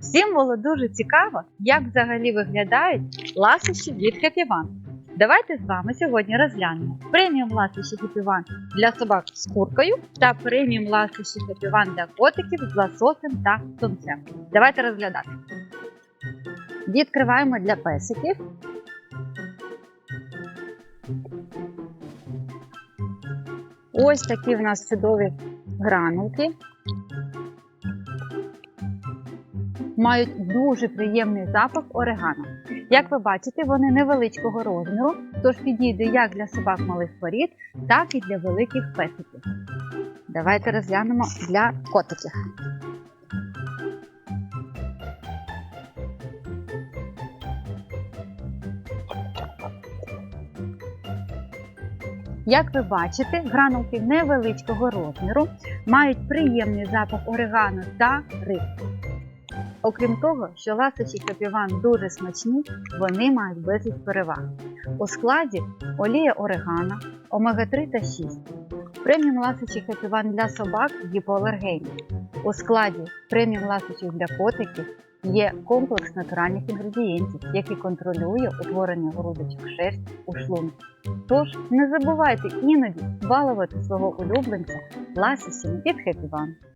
Всім було дуже цікаво, як взагалі виглядають ласощі від One. Давайте з вами сьогодні розглянемо преміум ласощі One для собак з куркою та преміум ласощі One для котиків з лососем та тунцем. Давайте розглядати. Відкриваємо для песиків. Ось такі в нас чудові гранулки. Мають дуже приємний запах орегано. Як ви бачите, вони невеличкого розміру, тож підійде як для собак малих порід, так і для великих песиків. Давайте розглянемо для котиків. Як ви бачите, гранулки невеличкого розміру мають приємний запах орегано та рибки. Окрім того, що ласощі капіван дуже смачні, вони мають безліч переваг. У складі олія орегано, омега-3 та 6. Преміум ласощі капіван для собак гіпоалергейні. У складі преміум ласощів для котиків є комплекс натуральних інгредієнтів, який контролює утворення грудочок шерсті у шлунку. Тож не забувайте іноді балувати свого улюбленця ласощами від Happy One.